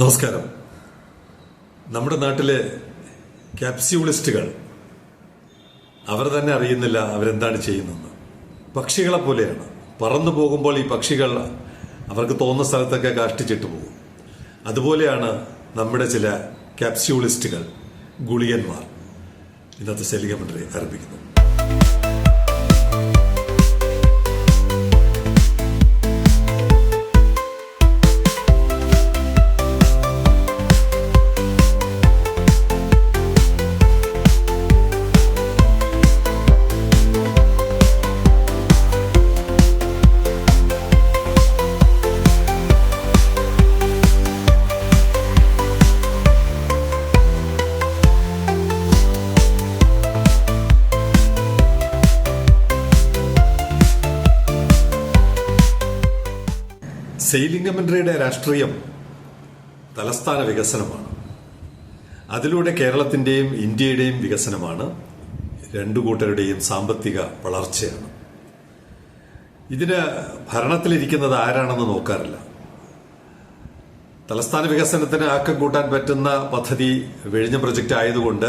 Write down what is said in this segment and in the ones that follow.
നമസ്കാരം. നമ്മുടെ നാട്ടിലെ ക്യാപ്സ്യൂളിസ്റ്റുകൾ അവർ തന്നെ അറിയുന്നില്ല അവരെന്താണ് ചെയ്യുന്നതെന്ന്. പക്ഷികളെ പോലെയാണ്. പറന്നു പോകുമ്പോൾ ഈ പക്ഷികൾ അവർക്ക് തോന്നുന്ന സ്ഥലത്തൊക്കെ കാഷ്ടിച്ചിട്ട് പോകും. അതുപോലെയാണ് നമ്മുടെ ചില ക്യാപ്സ്യൂളിസ്റ്റുകൾ ഗുളിയന്മാർ. ഇന്നത്തെ സെലിഗമെന്ററി ആരംഭിക്കുന്നു. സെയിലിംഗമെന്ററിയുടെ രാഷ്ട്രീയം തലസ്ഥാന വികസനമാണ്. അതിലൂടെ കേരളത്തിന്റെയും ഇന്ത്യയുടെയും വികസനമാണ് രണ്ടു കൂട്ടരുടെയും സാമ്പത്തിക വളർച്ചയാണ്. ഇതിന് ഭരണത്തിലിരിക്കുന്നത് ആരാണെന്ന് നോക്കാറില്ല. തലസ്ഥാന വികസനത്തിന് ആക്കം കൂട്ടാൻ പറ്റുന്ന പദ്ധതി വെഴിഞ്ഞ പ്രൊജക്റ്റ് ആയതുകൊണ്ട്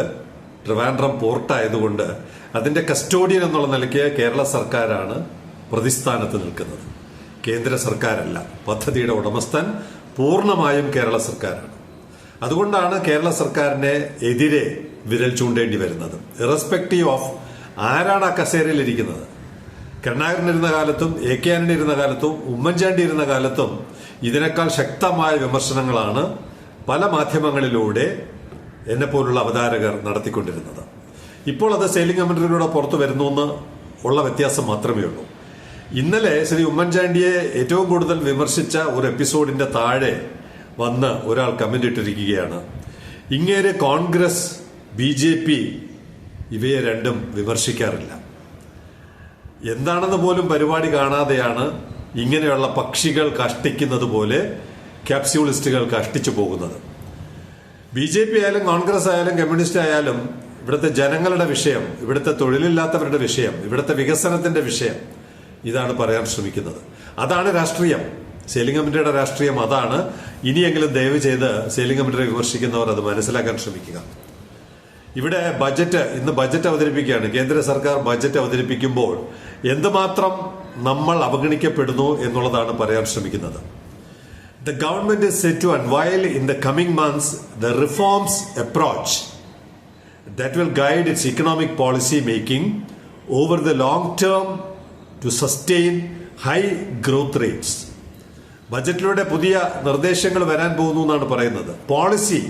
ട്രിവാൻഡ്രം പോർട്ട് ആയതുകൊണ്ട് അതിന്റെ കസ്റ്റോഡിയൻ എന്നുള്ള നിലയ്ക്ക് കേരള സർക്കാരാണ് പ്രതിസ്ഥാനത്ത് നിൽക്കുന്നത്. കേന്ദ്ര സർക്കാരല്ല. പദ്ധതിയുടെ ഉടമസ്ഥൻ പൂർണമായും കേരള സർക്കാരാണ്. അതുകൊണ്ടാണ് കേരള സർക്കാരിനെ എതിരെ വിരൽ ചൂണ്ടേണ്ടി വരുന്നത്. ഇറസ്പെക്റ്റീവ് ഓഫ് ആരാണ് ആ കസേരയിൽ ഇരിക്കുന്നത് കരുണാകരൻ ഇരുന്ന കാലത്തും എ കെ ആന്റണി ഇരുന്ന കാലത്തും ഉമ്മൻചാണ്ടി ഇരുന്ന കാലത്തും ഇതിനേക്കാൾ ശക്തമായ വിമർശനങ്ങളാണ് പല മാധ്യമങ്ങളിലൂടെ എന്നെ പോലുള്ള അവതാരകർ നടത്തിക്കൊണ്ടിരുന്നത്. ഇപ്പോൾ അത് സെയിലിംഗ് കമന്ററിയിലൂടെ പുറത്തു വരുന്നു എന്ന് ഉള്ള വ്യത്യാസം മാത്രമേ ഉള്ളൂ. ഇന്നലെ ശ്രീ ഉമ്മൻചാണ്ടിയെ ഏറ്റവും കൂടുതൽ വിമർശിച്ച ഒരു എപ്പിസോഡിന്റെ താഴെ വന്ന് ഒരാൾ കമന്റ് ഇട്ടിരിക്കുകയാണ്. ഇങ്ങേരെ കോൺഗ്രസ് ബി ജെ പി ഇവയെ രണ്ടും വിമർശിക്കാറില്ല. എന്താണെന്ന് പോലും പരിപാടി കാണാതെയാണ് ഇങ്ങനെയുള്ള പക്ഷികൾ കഷ്ടിക്കുന്നത് പോലെ ക്യാപ്സ്യൂളിസ്റ്റുകൾ കഷ്ടിച്ചു പോകുന്നത്. ബി ജെ പി ആയാലും കോൺഗ്രസ് ആയാലും കമ്മ്യൂണിസ്റ്റ് ആയാലും ഇവിടുത്തെ ജനങ്ങളുടെ വിഷയം ഇവിടുത്തെ തൊഴിലില്ലാത്തവരുടെ വിഷയം ഇവിടുത്തെ വികസനത്തിന്റെ വിഷയം ഇതാണ് പറയാൻ ശ്രമിക്കുന്നത്. അതാണ് രാഷ്ട്രീയം. സെയിലിംഗ് കമ്മിറ്റിയുടെ രാഷ്ട്രീയം അതാണ്. ഇനിയെങ്കിലും ദയവ് ചെയ്ത് സെയിലിംഗ് കമ്മിറ്റിയെ വിമർശിക്കുന്നവർ അത് മനസ്സിലാക്കാൻ ശ്രമിക്കുക. ഇവിടെ ബജറ്റ് ഇന്ന് ബജറ്റ് അവതരിപ്പിക്കുകയാണ്. കേന്ദ്ര സർക്കാർ ബജറ്റ് അവതരിപ്പിക്കുമ്പോൾ എന്തുമാത്രം നമ്മൾ അവഗണിക്കപ്പെടുന്നു എന്നുള്ളതാണ് പറയാൻ ശ്രമിക്കുന്നത്. The government set to to in the coming months the reforms approach that will guide its economic policy making over the long term to sustain high growth rates ബജറ്റിലൂടെ പുതിയ നിർദ്ദേശങ്ങൾ വരാൻ പോകുന്നു എന്നാണ് പറയുന്നത്. പോളിസി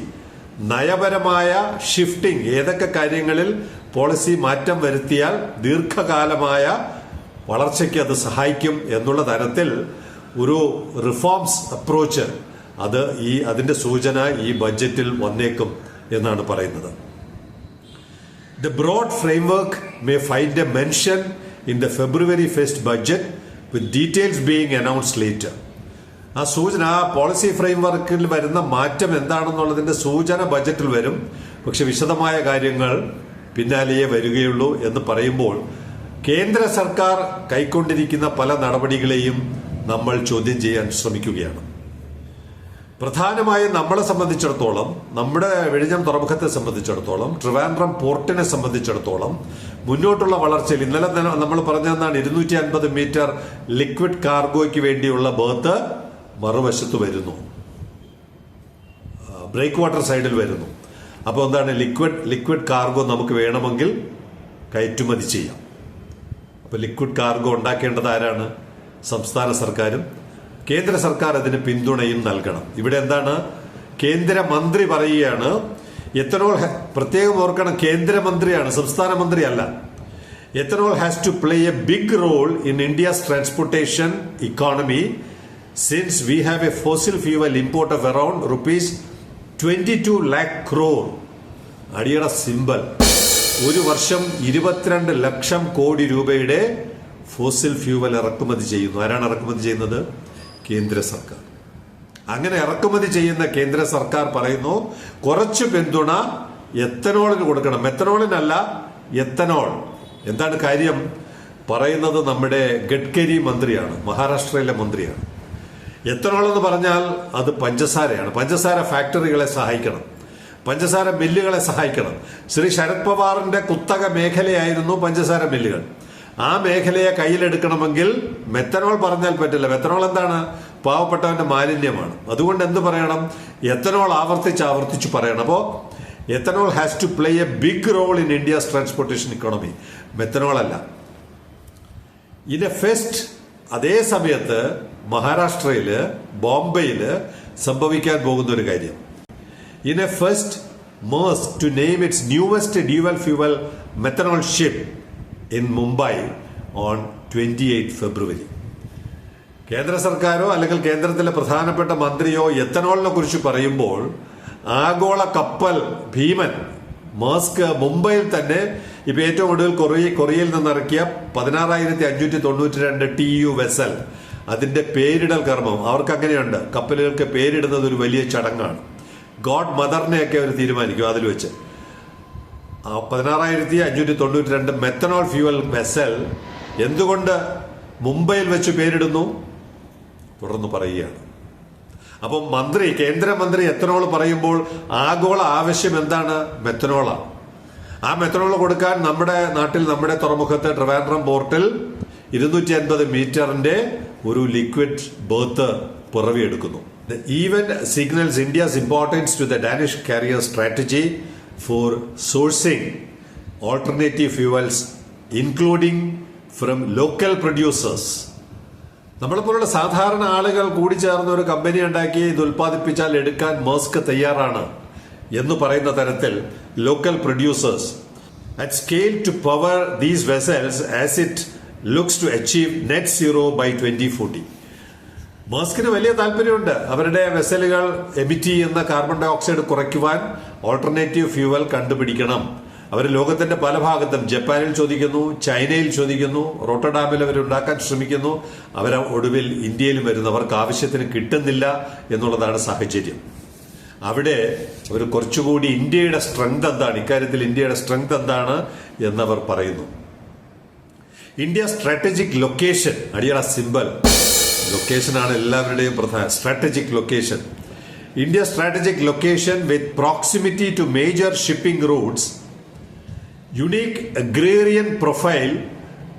നയപരമായ ഷിഫ്റ്റിംഗ് ഏതൊക്കെ കാര്യങ്ങളിൽ പോളിസി മാറ്റം വരുത്തിയാൽ ദീർഘകാലമായ വളർച്ചയ്ക്ക് അത് സഹായിക്കും എന്നുള്ള തരത്തിൽ ഒരു റിഫോംസ് അപ്രോച്ച് അത് ഈ അതിന്റെ സൂചന ഈ ബഡ്ജറ്റിൽ വന്നേക്കും എന്നാണ് പറയുന്നത്. The broad framework may find a mention in the February 1st budget with details being announced later. ആ സൂചന ആ പോളിസി ഫ്രെയിംവർക്കിൽ വരുന്ന മാറ്റം എന്താണെന്നുള്ളതിന്റെ സൂചന ബജറ്റിൽ വരും പക്ഷെ വിശദമായ കാര്യങ്ങൾ പിന്നാലെയേ വരികയുള്ളൂ എന്ന് പറയുമ്പോൾ കേന്ദ്ര സർക്കാർ കൈക്കൊണ്ടിരിക്കുന്ന പല നടപടികളെയും നമ്മൾ ചോദ്യം ചെയ്യാൻ ശ്രമിക്കുകയാണ് പ്രധാനമായും നമ്മളെ സംബന്ധിച്ചിടത്തോളം നമ്മുടെ വെഴിഞ്ഞം തുറമുഖത്തെ സംബന്ധിച്ചിടത്തോളം ട്രിവാൻഡ്രം പോർട്ടിനെ സംബന്ധിച്ചിടത്തോളം മുന്നോട്ടുള്ള വളർച്ചയിൽ ഇന്നലെ നമ്മൾ പറഞ്ഞതാണ് ഇരുന്നൂറ്റി അൻപത് മീറ്റർ ലിക്വിഡ് കാർഗോയ്ക്ക് വേണ്ടിയുള്ള ബേർത്ത് മറുവശത്ത് വരുന്നു. ബ്രേക്ക് വാട്ടർ സൈഡിൽ വരുന്നു. അപ്പോൾ എന്താണ് ലിക്വിഡ് ലിക്വിഡ് കാർഗോ നമുക്ക് വേണമെങ്കിൽ കയറ്റുമതി ചെയ്യാം. അപ്പോൾ ലിക്വിഡ് കാർഗോ ഉണ്ടാക്കേണ്ടത് ആരാണ്? സംസ്ഥാന സർക്കാരും കേന്ദ്ര സർക്കാർ അതിന് പിന്തുണയും നൽകണം. ഇവിടെ എന്താണ്? കേന്ദ്രമന്ത്രി പറയുകയാണ് എത്തനോൾ പ്രത്യേകം ഓർക്കണം കേന്ദ്രമന്ത്രിയാണ് സംസ്ഥാന മന്ത്രിയല്ല. Ethanol has to play a big role in India's transportation economy since we have a fossil fuel import of around rupees twenty two lakh crore അടിയട സിമ്പൽ ഒരു വർഷം ഇരുപത്തിരണ്ട് ലക്ഷം കോടി രൂപയുടെ ഫോസിൽ ഫ്യൂവൽ ഇറക്കുമതി ചെയ്യുന്നു. ആരാണ് ഇറക്കുമതി ചെയ്യുന്നത്? കേന്ദ്ര സർക്കാർ. അങ്ങനെ ഇറക്കുമതി ചെയ്യുന്ന കേന്ദ്ര സർക്കാർ പറയുന്നു കുറച്ച് പിന്തുണ എത്തനോളിന് കൊടുക്കണം. മെത്തനോളിനല്ല എത്തനോൾ. എന്താണ് കാര്യം? പറയുന്നത് നമ്മുടെ ഗഡ്കരി മന്ത്രിയാണ് മഹാരാഷ്ട്രയിലെ മന്ത്രിയാണ്. എത്തനോൾ എന്ന് പറഞ്ഞാൽ അത് പഞ്ചസാരയാണ്. പഞ്ചസാര ഫാക്ടറികളെ സഹായിക്കണം. പഞ്ചസാര മില്ലുകളെ സഹായിക്കണം. ശ്രീ ശരത് പവാറിന്റെ കുത്തക മേഖലയായിരുന്നു പഞ്ചസാര മില്ലുകൾ. ആ മേഖലയെ കയ്യിലെടുക്കണമെങ്കിൽ മെത്തനോൾ പറഞ്ഞാൽ പറ്റില്ല. മെത്തനോൾ എന്താണ്? പാവപ്പെട്ടവന്റെ മാലിന്യമാണ്. അതുകൊണ്ട് എന്ത് പറയണം? എത്തനോൾ ആവർത്തിച്ച് ആവർത്തിച്ച് പറയണം. അപ്പോൾ ethanol has to play a big role in India's transportation economy methanol അല്ല. എ ഫെസ്റ്റ് അതേ സമയത്ത് മഹാരാഷ്ട്രയിൽ ബോംബെയിൽ സംഭവിക്കാൻ പോകുന്ന ഒരു കാര്യം. A first Maersk to name its newest dual fuel methanol ship in Mumbai on twenty eight February. കേന്ദ്ര സർക്കാരോ അല്ലെങ്കിൽ കേന്ദ്രത്തിലെ പ്രധാനപ്പെട്ട മന്ത്രിയോ എത്തനോളിനെ കുറിച്ച് പറയുമ്പോൾ ആഗോള കപ്പൽ ഭീമൻ മാസ്ക് മുംബൈയിൽ തന്നെ ഇപ്പൊ ഏറ്റവും ഒടുവിൽ കൊറിയ കൊറിയയിൽ നിന്നിറക്കിയ പതിനാറായിരത്തി അഞ്ഞൂറ്റി തൊണ്ണൂറ്റി രണ്ട് ടി യു വെസൽ. അതിന്റെ പേരിടൽ കർമ്മം. അവർക്ക് അങ്ങനെയുണ്ട്. കപ്പലുകൾക്ക് പേരിടുന്നത് ഒരു വലിയ ചടങ്ങാണ്. ഗോഡ് മദറിനെയൊക്കെ അവർ തീരുമാനിക്കും അതിൽ വെച്ച്. പതിനാറായിരത്തി അഞ്ഞൂറ്റി തൊണ്ണൂറ്റി രണ്ട് മെത്തനോൾ ഫ്യൂവൽ വെസൽ എന്തുകൊണ്ട് മുംബൈയിൽ വെച്ച് പേരിടുന്നു? തുടർന്ന് പറയുകയാണ്. അപ്പം മന്ത്രി കേന്ദ്രമന്ത്രി എത്തനോൾ പറയുമ്പോൾ ആഗോള ആവശ്യം എന്താണ്? മെത്തനോളാണ് ആ. മെത്തനോൾ കൊടുക്കാൻ നമ്മുടെ നാട്ടിൽ നമ്മുടെ തുറമുഖത്ത് ട്രിവാൻഡ്രം പോർട്ടിൽ ഇരുന്നൂറ്റി അൻപത് മീറ്ററിന്റെ ഒരു liquid berth പിറവിയെടുക്കുന്നു. Even signals India's importance to the Danish carrier strategy for sourcing alternative fuels including from local producers നമ്മളെപ്പോലുള്ള സാധാരണ ആളുകൾ കൂടി ചേർന്ന് ഒരു കമ്പനി ഉണ്ടാക്കി ഇത് ഉൽപ്പാദിപ്പിച്ചാൽ എടുക്കാൻ മസ്ക് തയ്യാറാണ് എന്ന് പറയുന്ന തരത്തിൽ local producers at scale to power these vessels as it looks to achieve net zero by twenty forty മാസ്കിന് വലിയ താല്പര്യമുണ്ട്. അവരുടെ വെസലുകൾ എമിറ്റ് ചെയ്യുന്ന കാർബൺ ഡൈ ഓക്സൈഡ് കുറയ്ക്കുവാൻ ഓൾട്ടർനേറ്റീവ് ഫ്യൂവൽ കണ്ടുപിടിക്കണം. അവർ ലോകത്തിന്റെ പല ഭാഗത്തും ജപ്പാനിൽ ചോദിക്കുന്നു ചൈനയിൽ ചോദിക്കുന്നു റോട്ടർഡാമിൽ അവരുണ്ടാക്കാൻ ശ്രമിക്കുന്നു. അവർ ഒടുവിൽ ഇന്ത്യയിലും വരുന്നവർക്ക് ആവശ്യത്തിന് കിട്ടുന്നില്ല എന്നുള്ളതാണ് സാഹചര്യം. അവിടെ ഒരു കുറച്ചുകൂടി ഇന്ത്യയുടെ സ്ട്രെങ്ത് എന്താണ്? ഇക്കാര്യത്തിൽ ഇന്ത്യയുടെ സ്ട്രെങ്ത് എന്താണ് എന്നവർ പറയുന്നു. ഇന്ത്യ സ്ട്രാറ്റജിക് ലൊക്കേഷൻ അടിയറ സിമ്പൽ ലൊക്കേഷനാണ് എല്ലാവരുടെയും പ്രധാന strategic location India strategic location with proximity to major shipping routes unique agrarian profile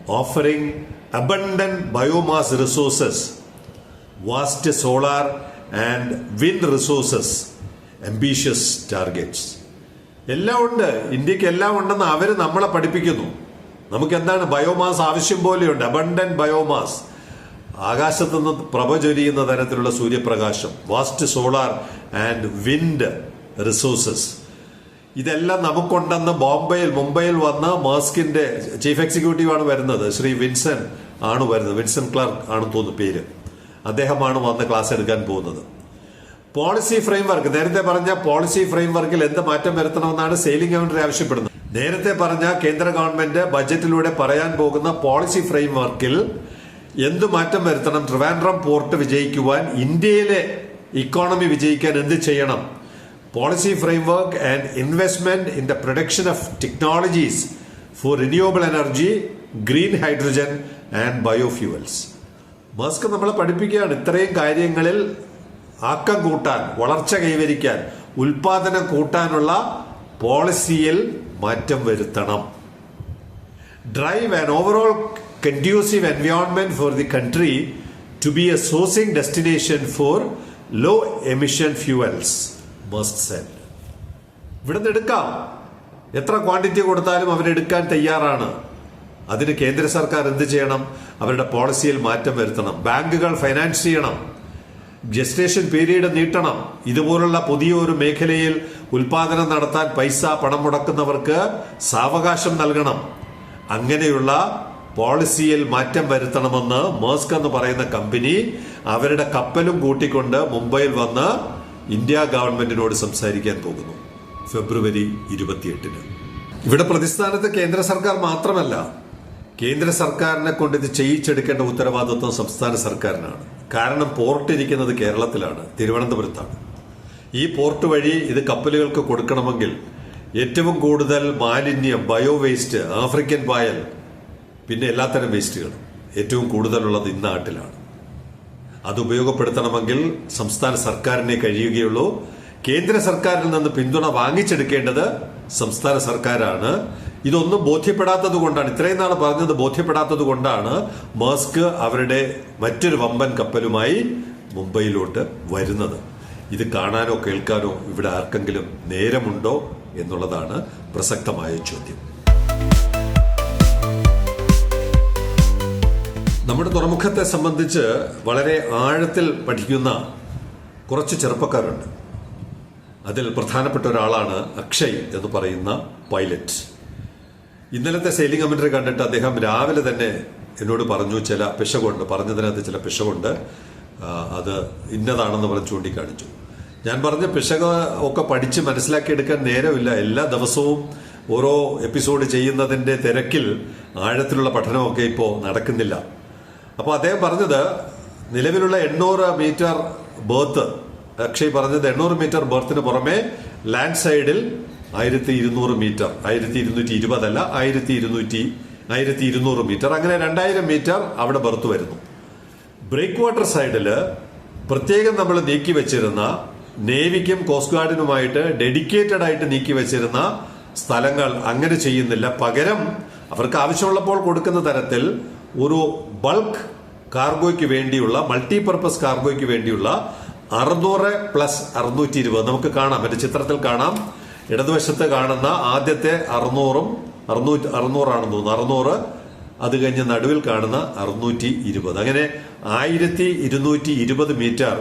offering abundant biomass resources, vast solar and wind resources, ambitious targets. എല്ലാം ഉണ്ട്. ഇന്ത്യയ്ക്ക് എല്ലാം ഉണ്ടെന്ന് അവർ നമ്മളെ പഠിപ്പിക്കുന്നു. നമുക്ക് എന്താണ് ബയോമാസ് ആവശ്യം പോലെയുണ്ട്? അബണ്ടൻ ബയോമാസ് ആകാശത്തു നിന്ന് പ്രഭ ചൊരിയുന്ന തരത്തിലുള്ള സൂര്യപ്രകാശം vast solar and wind resources ഇതെല്ലാം നമുക്കുണ്ടെന്ന് ബോംബെയിൽ മുംബൈയിൽ വന്ന മാസ്കിന്റെ ചീഫ് എക്സിക്യൂട്ടീവ് ആണ് വരുന്നത്. ശ്രീ വിൻസൻ ആണ് വരുന്നത്. വിൻസൻ ക്ലാർക്ക് ആണ് തോന്നുന്നു പേര്. അദ്ദേഹമാണ് വന്ന് ക്ലാസ് എടുക്കാൻ പോകുന്നത്. പോളിസി ഫ്രെയിംവർക്ക് നേരത്തെ പറഞ്ഞ പോളിസി ഫ്രെയിംവർക്കിൽ എന്ത് മാറ്റം വരുത്തണമെന്നാണ് സെയിലിംഗ് കൗണ്ടറി ആവശ്യപ്പെടുന്നത്. നേരത്തെ പറഞ്ഞ കേന്ദ്ര ഗവൺമെന്റ് ബജറ്റിലൂടെ പറയാൻ പോകുന്ന പോളിസി ഫ്രെയിംവർക്കിൽ എന്ത് മാറ്റം വരുത്തണം? ട്രിവാൻഡ്രം പോർട്ട് വിജയിക്കുവാൻ ഇന്ത്യയിലെ ഇക്കോണമി വിജയിക്കാൻ എന്ത് ചെയ്യണം? Policy framework and investment in the production of technologies for renewable energy green hydrogen and biofuels Musk നമ്മളെ പഠിപ്പിക്കുകയാണ്. ഇത്രയും കാര്യങ്ങളിൽ ആക്കം കൂട്ടാൻ വളർച്ച കൈവരിക്കാൻ ഉൽപാദനം കൂട്ടാനുള്ള പോളിസിയിൽ മാറ്റം വരുത്തണം. Drive and overall conducive environment for the country to be a sourcing destination for low emission fuels must said. ഇവിടുന്ന് എടുക്കാം. എത്ര ക്വാണ്ടിറ്റി കൊടുത്താലും അവരെടുക്കാൻ തയ്യാറാണ്. അതിന് കേന്ദ്ര സർക്കാർ എന്ത് ചെയ്യണം? അവരുടെ പോളിസിയിൽ മാറ്റം വരുത്തണം. ബാങ്കുകൾ ഫൈനാൻസ് ചെയ്യണം. ജസ്റ്റേഷൻ പീരീഡ് നീട്ടണം. ഇതുപോലുള്ള പുതിയ ഒരു മേഖലയിൽ ഉൽപാദനം നടത്താൻ പൈസ പണം മുടക്കുന്നവർക്ക് സാവകാശം നൽകണം. അങ്ങനെയുള്ള പോളിസിയിൽ മാറ്റം വരുത്തണമെന്ന് മേസ്ക് എന്ന് പറയുന്ന കമ്പനി അവരുടെ കപ്പലും കൂട്ടിക്കൊണ്ട് മുംബൈയിൽ വന്ന് ഇന്ത്യ ഗവൺമെന്റിനോട് സംസാരിക്കാൻ പോകുന്നു. ഫെബ്രുവരി ഇരുപത്തിയെട്ടിന്. ഇവിടെ പ്രതിസ്ഥാനത്ത് കേന്ദ്ര സർക്കാർ മാത്രമല്ല കേന്ദ്ര സർക്കാരിനെ കൊണ്ട് ഇത് ചെയ്യിച്ചെടുക്കേണ്ട ഉത്തരവാദിത്വം സംസ്ഥാന സർക്കാരിനാണ്. കാരണം പോർട്ട് ഇരിക്കുന്നത് കേരളത്തിലാണ് തിരുവനന്തപുരത്താണ്. ഈ പോർട്ട് വഴി ഇത് കപ്പലുകൾക്ക് കൊടുക്കണമെങ്കിൽ ഏറ്റവും കൂടുതൽ മാലിന്യം ബയോ വേസ്റ്റ് ആഫ്രിക്കൻ പായൽ പിന്നെ എല്ലാത്തരം വേസ്റ്റുകളും. ഏറ്റവും കൂടുതലുള്ളത് ഇന്ന് നാട്ടിലാണ്. അത് ഉപയോഗപ്പെടുത്തണമെങ്കിൽ സംസ്ഥാന സർക്കാരിനെ കഴിയുകയുള്ളൂ. കേന്ദ്ര സർക്കാരിൽ നിന്ന് പിന്തുണ വാങ്ങിച്ചെടുക്കേണ്ടത് സംസ്ഥാന സർക്കാരാണ്. ഇതൊന്നും ബോധ്യപ്പെടാത്തത് കൊണ്ടാണ്. ഇത്രയും നാൾ പറഞ്ഞത് ബോധ്യപ്പെടാത്തത് കൊണ്ടാണ് മാസ്ക് അവരുടെ മറ്റൊരു വമ്പൻ കപ്പലുമായി മുംബൈയിലോട്ട് വരുന്നത്. ഇത് കാണാനോ കേൾക്കാനോ ഇവിടെ ആർക്കെങ്കിലും നേരമുണ്ടോ എന്നുള്ളതാണ് പ്രസക്തമായ ചോദ്യം. നമ്മുടെ തുറമുഖത്തെ സംബന്ധിച്ച് വളരെ ആഴത്തിൽ പഠിക്കുന്ന കുറച്ച് ചെറുപ്പക്കാരുണ്ട്. അതിൽ പ്രധാനപ്പെട്ട ഒരാളാണ് അക്ഷയ് എന്ന് പറയുന്ന പൈലറ്റ്. ഇന്നലത്തെ സെയിലിംഗ് കമന്ററി കണ്ടിട്ട് അദ്ദേഹം രാവിലെ തന്നെ എന്നോട് പറഞ്ഞു ചില പിശകുണ്ട്. പറഞ്ഞതിനകത്ത് ചില പിശകുണ്ട്. അത് ഇന്നതാണെന്ന് പറഞ്ഞ് ചൂണ്ടിക്കാണിച്ചു. ഞാൻ പറഞ്ഞ പിശക് ഒക്കെ പഠിച്ച് മനസ്സിലാക്കിയെടുക്കാൻ നേരമില്ല. എല്ലാ ദിവസവും ഓരോ എപ്പിസോഡ് ചെയ്യുന്നതിന്റെ തിരക്കിൽ ആഴത്തിലുള്ള പഠനമൊക്കെ ഇപ്പോൾ നടക്കുന്നില്ല. അപ്പോൾ അദ്ദേഹം പറഞ്ഞത് നിലവിലുള്ള എണ്ണൂറ് മീറ്റർ ബേർത്ത് അക്ഷയ് പറഞ്ഞത് എണ്ണൂറ് മീറ്റർ ബേർത്തിന് പുറമെ ലാൻഡ് സൈഡിൽ ആയിരത്തി ഇരുന്നൂറ് മീറ്റർ ആയിരത്തി ഇരുന്നൂറ്റി ഇരുപതല്ല ആയിരത്തി ഇരുന്നൂറ്റി ആയിരത്തി ഇരുന്നൂറ് മീറ്റർ. അങ്ങനെ രണ്ടായിരം മീറ്റർ അവിടെ ബർത്ത് വരുന്നു. ബ്രേക്ക് വാട്ടർ സൈഡിൽ പ്രത്യേകം നമ്മൾ നീക്കി വെച്ചിരുന്ന നേവിക്കും കോസ്റ്റ് ഗാർഡിനുമായിട്ട് ഡെഡിക്കേറ്റഡ് ആയിട്ട് നീക്കി വെച്ചിരുന്ന സ്ഥലങ്ങൾ അങ്ങനെ ചെയ്യുന്നില്ല. പകരം അവർക്ക് ആവശ്യമുള്ളപ്പോൾ കൊടുക്കുന്ന തരത്തിൽ ഒരു ബൾക്ക് കാർഗോയ്ക്ക് വേണ്ടിയുള്ള മൾട്ടിപർപ്പസ് കാർഗോയ്ക്ക് വേണ്ടിയുള്ള അറുന്നൂറ് പ്ലസ് അറുന്നൂറ്റി ഇരുപത് നമുക്ക് കാണാം എന്റെ ചിത്രത്തിൽ കാണാം. ഇടതുവശത്ത് കാണുന്ന ആദ്യത്തെ അറുന്നൂറും അറുന്നൂറ്റി അറുന്നൂറാണെന്ന് തോന്നുന്നു. അറുന്നൂറ് അത് കഴിഞ്ഞ് നടുവിൽ കാണുന്ന അറുന്നൂറ്റി ഇരുപത് അങ്ങനെ ആയിരത്തി ഇരുന്നൂറ്റി ഇരുപത് മീറ്റർ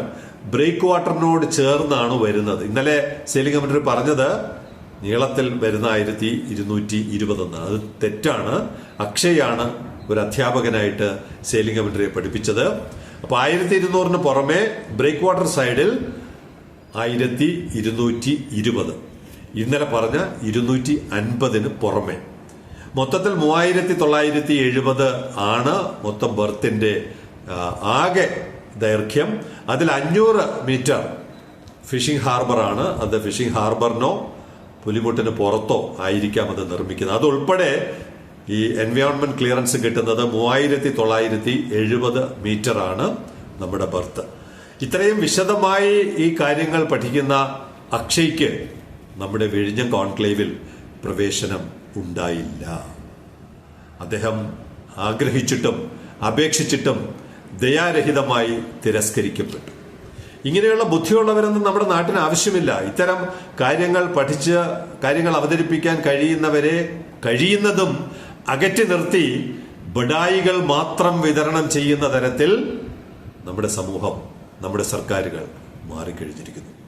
ബ്രേക്ക് വാട്ടറിനോട് ചേർന്നാണ് വരുന്നത്. ഇന്നലെ സെയിലിംഗ് കമ്മിറ്റി പറഞ്ഞത് നീളത്തിൽ വരുന്ന ആയിരത്തി ഇരുന്നൂറ്റി ഇരുപതെന്ന് അത് തെറ്റാണ്. അക്ഷയാണ് ഒരു അധ്യാപകനായിട്ട് സെയിലിംഗ് കമന്ററിയെ പഠിപ്പിച്ചത്. അപ്പൊ ആയിരത്തി ഇരുന്നൂറിന് പുറമെ ബ്രേക്ക് വാട്ടർ സൈഡിൽ ആയിരത്തി ഇരുന്നൂറ്റി ഇരുപത്. ഇന്നലെ പറഞ്ഞ ഇരുന്നൂറ്റി അൻപതിന് പുറമെ. മൊത്തത്തിൽ മൂവായിരത്തി തൊള്ളായിരത്തി എഴുപത് ആണ് മൊത്തം ബർത്തിന്റെ ആകെ ദൈർഘ്യം. അതിൽ അഞ്ഞൂറ് മീറ്റർ ഫിഷിംഗ് ഹാർബറാണ്. അത് ഫിഷിംഗ് ഹാർബറിനോ പുലിമുട്ടിന് പുറത്തോ ആയിരിക്കാം അത് നിർമ്മിക്കുന്നത്. അതുൾപ്പെടെ ഈ എൻവയോൺമെന്റ് ക്ലിയറൻസ് കിട്ടുന്നത് മൂവായിരത്തി തൊള്ളായിരത്തി എഴുപത് മീറ്റർ ആണ് നമ്മുടെ ബർത്ത്. ഇത്രയും വിശദമായി ഈ കാര്യങ്ങൾ പഠിക്കുന്ന അക്ഷയ്ക്ക് നമ്മുടെ വിഴിഞ്ഞം കോൺക്ലേവിൽ പ്രവേശനം ഉണ്ടായില്ല. അദ്ദേഹം ആഗ്രഹിച്ചിട്ടും അപേക്ഷിച്ചിട്ടും ദയാരഹിതമായി തിരസ്കരിക്കപ്പെട്ടു. ഇങ്ങനെയുള്ള ബുദ്ധിയുള്ളവരൊന്നും നമ്മുടെ നാട്ടിന് ആവശ്യമില്ല. ഇത്തരം കാര്യങ്ങൾ പഠിച്ച് കാര്യങ്ങൾ അവതരിപ്പിക്കാൻ കഴിയുന്നവരെ കഴിയുന്നതും അകറ്റി നിർത്തി ബഡായികൾ മാത്രം വിതരണം ചെയ്യുന്ന തരത്തിൽ നമ്മുടെ സമൂഹം നമ്മുടെ സർക്കാരുകൾ മാറിക്കഴിഞ്ഞിരിക്കുന്നു.